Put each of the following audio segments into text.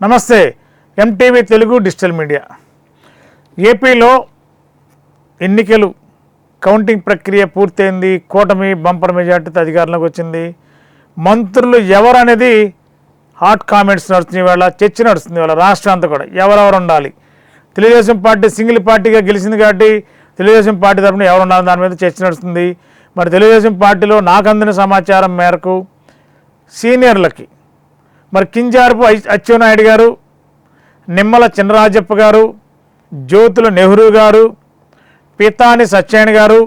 నమస్తే MTV Telugu digital media. ఏపీలో ఎన్నికలు కౌంటింగ్ ప్రక్రియ పూర్తయింది కూటమి బంపర్ మెజార్టీతో అధికారంలోకి వచ్చింది. మంత్రులు ఎవరు అనేది హాట్ కామెంట్స్ నడుస్తుంది వేళ చర్చ నడుస్తుంది వేళ రాష్ట్రం అంతా కూడా ఎవరెవరు ఉండాలి? తెలుగుదేశం పార్టీ సింగిల్ పార్టీగా గెలిచింది కాబట్టి తెలుగుదేశం పార్టీ తరఫున ఎవరు ఉండాలి దాని మీద చర్చ నడుస్తుంది. మరి తెలుగుదేశం పార్టీలో నాకు అందిన సమాచారం మేరకు సీనియర్లకి మరి కింజారపు అచ్చెన్నాయుడు గారు నిమ్మల చినరాజప్ప గారు జ్యోతుల నెహ్రూ గారు పితాని సత్యనారాయణ గారు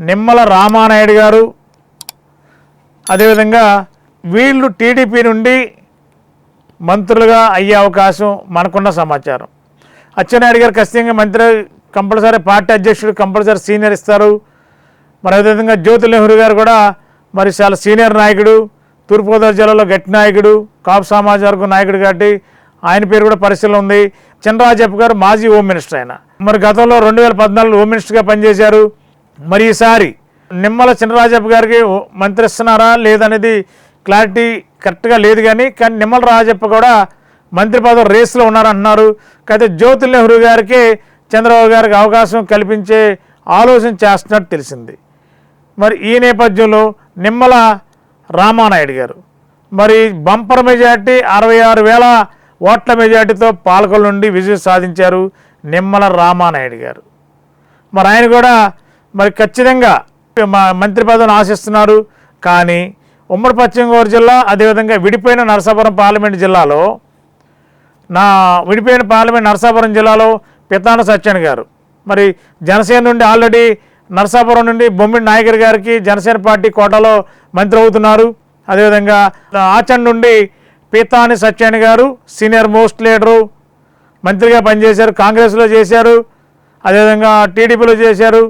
నిమ్మల రామానాయుడు గారు. అదేవిధంగా వీళ్ళు టీడీపీ నుండి మంత్రులుగా అయ్యే అవకాశం మనకున్న సమాచారం. అచ్చెన్నాయుడు గారు ఖచ్చితంగా మంత్రి కంపల్సరీ పార్టీ అధ్యక్షుడు కంపల్సరీ సీనియర్ ఇస్తారు. మరి అదేవిధంగా జ్యోతి నెహ్రూ గారు కూడా మరి చాలా సీనియర్ నాయకుడు. తూర్పుగోదావరి జిల్లాలో గట్టి నాయకుడు కాపు సమాజ వర్గం నాయకుడు కాబట్టి ఆయన పేరు కూడా పరిశీలన ఉంది. చినరాజప్ప గారు మాజీ హోమ్ మినిస్టర్ ఆయన. మరి గతంలో రెండు వేల పద్నాలుగులో హోమ్ మినిస్టర్గా పనిచేశారు. మరి ఈసారి నిమ్మల చినరాజప్ప గారికి మంత్రి ఇస్తున్నారా లేదనేది క్లారిటీ కరెక్ట్గా లేదు కానీ కానీ నిమ్మల రాజప్ప కూడా మంత్రి పదవి రేసులో ఉన్నారంటున్నారు. అయితే జ్యోతి నెహ్రూ గారికి చంద్రబాబు గారికి అవకాశం కల్పించే ఆలోచన చేస్తున్నట్టు తెలిసింది. మరి ఈ నేపథ్యంలో నిమ్మల రామానాయుడు గారు. మరి బంపర్ మెజార్టీ అరవై ఆరు వేల ఓట్ల మెజార్టీతో పాలకుల నుండి విజయం సాధించారు నిమ్మల రామానాయుడు గారు. మరి ఆయన కూడా మరి ఖచ్చితంగా మంత్రి పదవిని ఆశిస్తున్నారు కానీ ఉమ్మడి పశ్చిమ గోదావరి జిల్లా అదేవిధంగా విడిపోయిన నరసాపురం పార్లమెంట్ జిల్లాలో నా విడిపోయిన పార్లమెంట్ నరసాపురం జిల్లాలో పితాన సత్యన్ గారు. మరి జనసేన నుండి ఆల్రెడీ నరసాపురం నుండి బొమ్మిడి నాయకర్ గారికి జనసేన పార్టీ కోటాలో మంత్రి అవుతున్నారు. అదేవిధంగా ఆచండ్ నుండి పీతాని సత్యాని గారు సీనియర్ మోస్ట్ లీడరు మంత్రిగా పనిచేశారు కాంగ్రెస్లో చేశారు అదేవిధంగా టీడీపీలో చేశారు.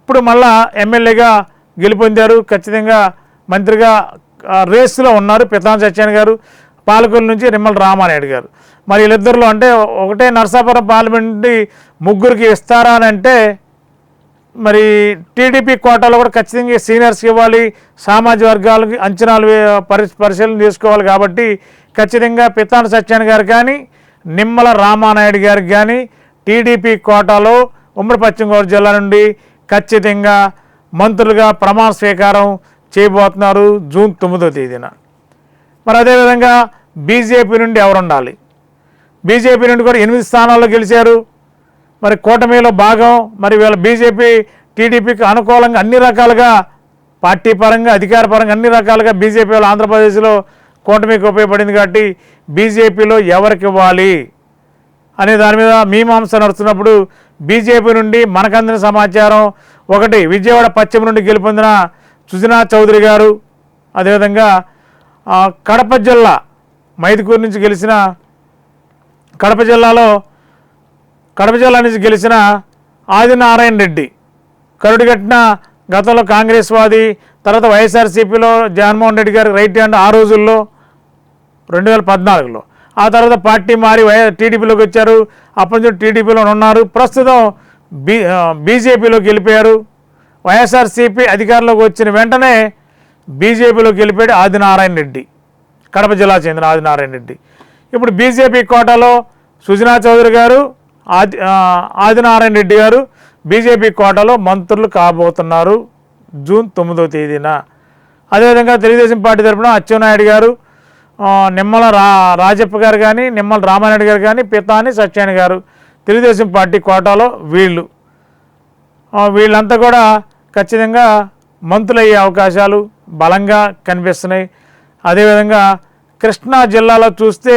ఇప్పుడు మళ్ళా ఎమ్మెల్యేగా గెలుపొందారు ఖచ్చితంగా మంత్రిగా రేస్లో ఉన్నారు పితాన్ సత్యాన్ గారు పాలకొల్లు నుంచి నిమ్మల రామానాయుడు గారు. మరి వీళ్ళిద్దరిలో అంటే ఒకటే నరసాపురం పార్లమెంట్ నుండి ముగ్గురికి ఇస్తారా అని అంటే మరి టీడీపీ కోటాలో కూడా ఖచ్చితంగా సీనియర్స్కి ఇవ్వాలి సామాజిక వర్గాలకి అంచనాలు పరి పరిశీలన చేసుకోవాలి కాబట్టి ఖచ్చితంగా పితాన సత్యాన్ గారు కానీ నిమ్మల రామానాయుడు గారికి కానీ టీడీపీ కోటాలో ఉమ్మడి పశ్చిమ గోదావరి జిల్లా నుండి ఖచ్చితంగా మంత్రులుగా ప్రమాణ స్వీకారం చేయబోతున్నారు జూన్ తొమ్మిదో తేదీన. మరి అదేవిధంగా బీజేపీ నుండి ఎవరు ఉండాలి బీజేపీ నుండి కూడా ఎనిమిది స్థానాల్లో గెలిచారు. మరి కూటమిలో భాగం మరి వీళ్ళ బీజేపీ టీడీపీకి అనుకూలంగా అన్ని రకాలుగా పార్టీ పరంగా అధికార పరంగా అన్ని రకాలుగా బీజేపీ వాళ్ళు ఆంధ్రప్రదేశ్లో కూటమికి ఉపయోగపడింది కాబట్టి బీజేపీలో ఎవరికి ఇవ్వాలి? అనే దాని మీద మీమాంస నడుస్తున్నప్పుడు బీజేపీ నుండి మనకందిన సమాచారం ఒకటి విజయవాడ పశ్చిమ నుండి గెలుపొందిన సుజనా చౌదరి గారు అదేవిధంగా కడప జిల్లా మైదుకూరు నుంచి గెలిచిన కడప జిల్లాలో కడప జిల్లా నుంచి గెలిచిన ఆదినారాయణ రెడ్డి. కరుడుగట్టిన గతంలో కాంగ్రెస్ వాది తర్వాత వైఎస్ఆర్సీపీలో జగన్మోహన్ రెడ్డి గారి రైట్ హ్యాండ్ ఆ రోజుల్లో రెండు వేల పద్నాలుగులో. ఆ తర్వాత పార్టీ మారి వై టీడీపీలోకి వచ్చారు. అప్పటి నుంచి టీడీపీలో ఉన్నారు. ప్రస్తుతం బీ బీజేపీలోకి వెళ్ళిపోయారు. వైఎస్ఆర్సీపీ అధికారంలోకి వచ్చిన వెంటనే బీజేపీలోకి వెళ్ళిపోయాడు ఆదినారాయణ రెడ్డి. కడప జిల్లా చెందిన ఆదినారాయణ రెడ్డి. ఇప్పుడు బీజేపీ కోటాలో సుజనా చౌదరి గారు ఆది ఆదినారాయణ రెడ్డి గారు బీజేపీ కోటాలో మంత్రులు కాబోతున్నారు జూన్ తొమ్మిదవ తేదీన. అదేవిధంగా తెలుగుదేశం పార్టీ తరఫున అచ్చెన్నాయుడు గారు నిమ్మల రా రాజప్ప గారు కానీ నిమ్మల రామానాయుడు గారు కానీ పితాని సత్యాని గారు తెలుగుదేశం పార్టీ కోటాలో వీళ్ళు. వీళ్ళంతా కూడా ఖచ్చితంగా మంత్రులయ్యే అవకాశాలు బలంగా కనిపిస్తున్నాయి. అదేవిధంగా కృష్ణా జిల్లాలో చూస్తే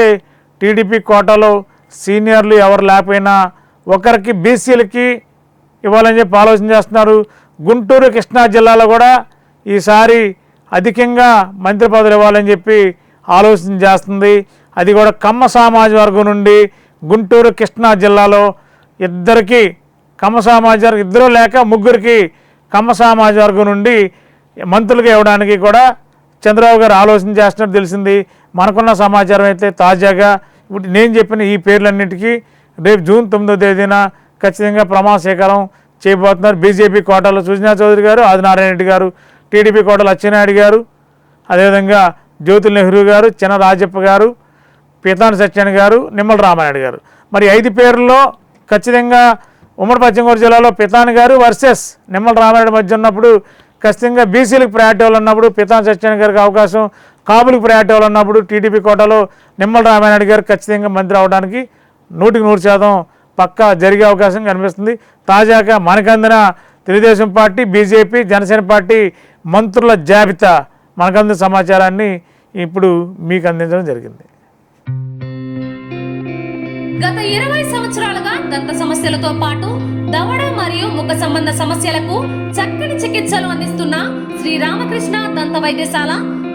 టీడీపీ కోటాలో సీనియర్లు ఎవరు లేకపోయినా ఒకరికి బీసీలకి ఇవ్వాలని చెప్పి ఆలోచన చేస్తున్నారు. గుంటూరు కృష్ణా జిల్లాలో కూడా ఈసారి అధికంగా మంత్రి పదవులు ఇవ్వాలని చెప్పి ఆలోచన చేస్తుంది. అది కూడా కమ్మ సామాజ వర్గం నుండి గుంటూరు కృష్ణా జిల్లాలో ఇద్దరికి కమ్మ సామాజ వర్గం ఇద్దరు లేక ముగ్గురికి కమ్మ సామాజ వర్గం నుండి మంత్రులుగా ఇవ్వడానికి కూడా చంద్రబాబు గారు ఆలోచన చేస్తున్నట్టు తెలిసింది. మనకున్న సమాచారం అయితే తాజాగా ఇప్పుడు నేను చెప్పిన ఈ పేర్లన్నిటికీ రేపు జూన్ తొమ్మిదో తేదీన ఖచ్చితంగా ప్రమాణస్వీకారం చేయబోతున్నారు. బీజేపీ కోటాలో సుజనా చౌదరి గారు ఆదినారాయణ రెడ్డి గారు టీడీపీ కోటలు అచ్చెన్నాయుడు గారు అదేవిధంగా జ్యోతుల్ నెహ్రూ గారు చిన్న రాజప్ప గారు పీతాని సత్యాన్ గారు నిమ్మల రామానాయుడు గారు. మరి ఐదు పేర్లలో ఖచ్చితంగా ఉమ్మడి పశ్చిమ గోదావరి జిల్లాలో పితాని గారు వర్సెస్ నిమ్మల రామారెడ్డి మధ్య ఉన్నప్పుడు ఖచ్చితంగా బీసీలకు ప్రయారిటీ వాళ్ళు ఉన్నప్పుడు పితాని సత్యాన్ గారికి అవకాశం కాపులకు ప్రయారిటీ వాళ్ళు ఉన్నప్పుడు టీడీపీ కోటాలో నిమ్మల రామారెడ్డి గారు ఖచ్చితంగా మంత్రి అవడానికి నూటికి నూరు శాతం పక్కా జరిగే అవకాశం కనిపిస్తుంది. తాజాగా మనకందిన Telugudesam party BJP Janasena party మంత్రుల జాబితా మనకందిన సమాచారాన్ని ఇప్పుడు మీకు అందించడం జరిగింది. గత ఇరవై సంవత్సరాలుగా దంత సమస్యలతో పాటు దవడ మరియు ముఖ సంబంధ సమస్యలకు చక్కని చికిత్సలు అందిస్తున్న శ్రీ రామకృష్ణ దంత వైద్యశాల